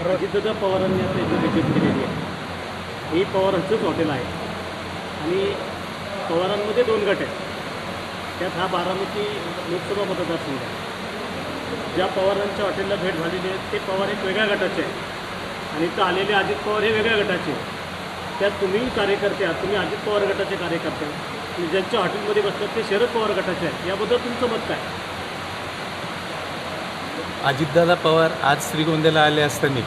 म्हणजे अजितदादा पवारांनी आता इथं व्हिजिट केलेली आहे ही पवारांचंच हॉटेल आहे. आणि पवारांमध्ये दोन गट आहेत. त्यात हा बारामती लोकसभा मतदारसंघ आहे. ज्या पवारांच्या हॉटेलला भेट झालेली आहे ते पवार एक वेगळ्या गटाचे आहे आणि इथं आलेले अजित पवार हे वेगळ्या गटाचे त्यात तुम्ही कार्यकर्ते आहात तुम्ही अजित पवार गटाचे कार्यकर्ते आहात. आणि ज्यांच्या हॉटेलमध्ये बसतात ते शरद पवार गटाचे आहेत. याबद्दल तुमचं मत काय? अजितदादा पवार आज श्रीगोंद्याला आले असताना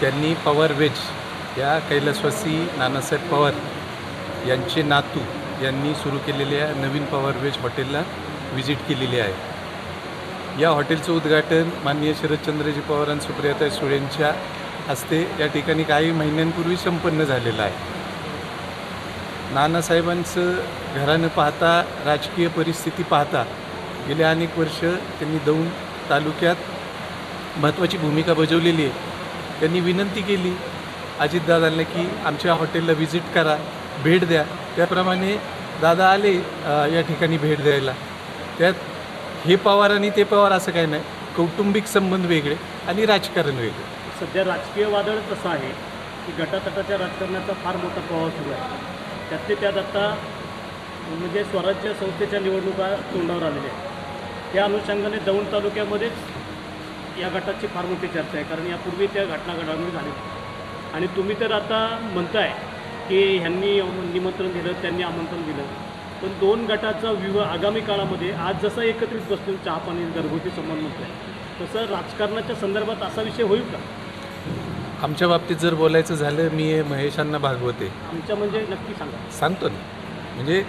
त्यांनी पवार वेज या कैलासवासी नानासाहेब पवार यांचे नातू यांनी सुरू केलेल्या नवीन पवार वेज हॉटेलला व्हिजिट केलेली आहे. या हॉटेलचं उद्घाटन माननीय शरदचंद्रजी पवार आणि सुप्रियाताई सुळेंच्या हस्ते या ठिकाणी काही महिन्यांपूर्वी संपन्न झालेलं आहे. नानासाहेबांचं घरानं पाहता राजकीय परिस्थिती पाहता गेल्या अनेक वर्ष त्यांनी दौंड तालुक्यात महत्त्वाची भूमिका बजावलेली आहे. त्यांनी विनंती केली अजितदादांना की आमच्या हॉटेलला व्हिजिट करा भेट द्या. त्याप्रमाणे दादा आले या ठिकाणी भेट द्यायला. त्यात हे पवार आणि ते पवार असं काही नाही कौटुंबिक संबंध वेगळे आणि राजकारण वेगळे. सध्या राजकीय वादळ कसं आहे की गटातटाच्या राजकारणाचा फार मोठा प्रभाव सुरू आहे. त्यातले त्यात आता म्हणजे स्वराज्य संस्थेच्या निवडणुका तोंडावर आलेल्या आहेत. त्या अनुषंगाने दौंड तालुक्यामध्येच या गटाची फार मोठी चर्चा आहे. कारण यापूर्वी त्या घटना घडामोडी झाल्या आणि तुम्ही तर आता म्हणताय की ह्यांनी निमंत्रण दिलं त्यांनी आमंत्रण दिलं. पण दोन गटाचा विवाह आगामी काळामध्ये आज जसं एकत्रित बसून चहा पाणी घरगुती संबंध म्हणतोय तसं राजकारणाच्या संदर्भात असा विषय होईल का? आमच्या बाबतीत जर बोलायचं झालं मी महेशांना भागवते. आमच्या म्हणजे नक्की सांगा. सांगतो ना. म्हणजे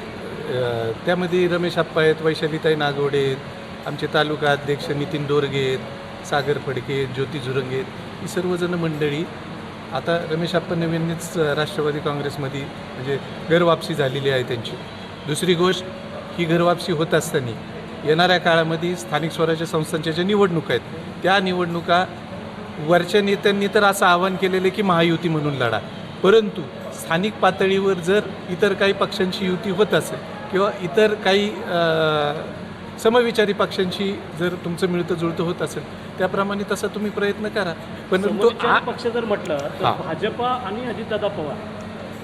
त्यामध्ये रमेश आप्पा आहेत वैशालीताई नागवडे आहेत आमचे तालुका अध्यक्ष नितीन दोरगे आहेत सागर फडके आहेत ज्योती झुरंगे आहेत ही सर्वजण मंडळी. आता रमेश आप्पा नवीनच राष्ट्रवादी काँग्रेसमध्ये म्हणजे घरवापसी झालेली आहे त्यांची. दुसरी गोष्ट ही घरवापसी होत असताना येणाऱ्या काळामध्ये स्थानिक स्वराज्य संस्थांच्या ज्या निवडणुका आहेत त्या निवडणुका वरच्या नेत्यांनी तर असं आवाहन केलेलं आहे की महायुती म्हणून लढा. परंतु स्थानिक पातळीवर जर इतर काही पक्षांची युती होत असेल किंवा इतर काही समविचारी पक्षांशी जर तुमचं मिळतं जुळतं होत असेल त्याप्रमाणे तसा तुम्ही प्रयत्न करा. परंतु समोरच्या आ- पक्ष जर म्हटलं तर हा. भाजपा आणि अजितदादा पवार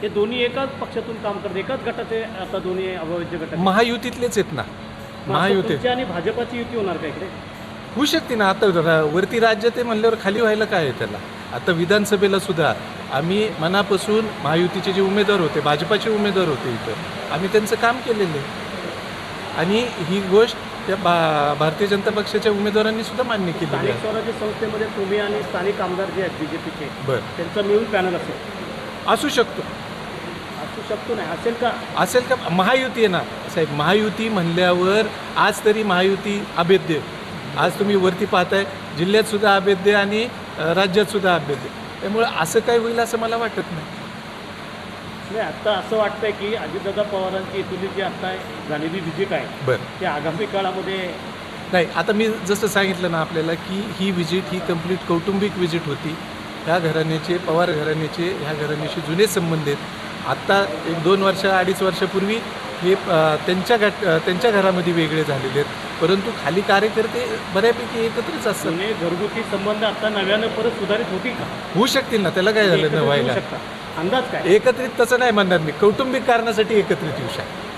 हे दोन्ही एकाच पक्षातून काम करतात. एकाच गटाचे आता दोन्ही अवैध गट आहेत. महायुतीतलेच आहेत ना. मग महायुती तुमची आणि भाजपाची युती होणार का इकडे? होऊ शकते ना. आता रा- वरती राज्य ते म्हणल्यावर खाली व्हायला काय आहे त्याला? आता विधानसभेला सुद्धा आम्ही मनापासून महायुतीचे जे उमेदवार होते भाजपाचे उमेदवार होते इथं आम्ही त्यांचं काम केलेलं आहे. आणि ही गोष्ट त्या बा भारतीय जनता पक्षाच्या उमेदवारांनी सुद्धा मान्य केलेली स्थानिक आहे स्वराज्य संस्थेमध्ये तुम्ही आणि स्थानिक आमदार जे आहेत बीजेपीचे बरं. त्यांचा मिळून पॅनल असेल. असू शकतो. असू शकतो नाही. असेल का? असेल का? महायुती आहे ना. साहेब महायुती म्हणल्यावर आज तरी महायुती अभेद्य आज तुम्ही वरती पाहताय जिल्ह्यात सुद्धा अभेद्य आणि अ, राज्यात सुद्धा अभेद्य त्यामुळे असं काय होईल असं मला वाटत नाही. नाही आता असं वाटतंय की अजितदादा पवारांची इथली जी आता झालेली व्हिजिट आहे बरं. ती आगामी काळामध्ये नाही आता मी जसं सांगितलं ना आपल्याला की ही विजिट ही कंप्लीट कौटुंबिक विजिट होती. ह्या घराण्याचे पवार घराण्याचे ह्या घराण्याशी जुने संबंध आहेत. आत्ता एक दोन वर्ष अडीच वर्षापूर्वी हे अ, त्यांच्या अ, त्यांच्या घरामध्ये वेगळे झालेले आहेत. परंतु खाली कार्यकर्ते बऱ्यापैकी एकत्रच असतात. जुने घरगुती संबंध आता नव्यानं परत सुधारित होतील का? होऊ शकतील ना त्याला काय झालं ना होऊ व्हायला. शकतात. अंदाज काय? एकत्रित तसं नाही म्हणणार मी. कौटुंबिक कारणासाठी एकत्रित येऊ शकतात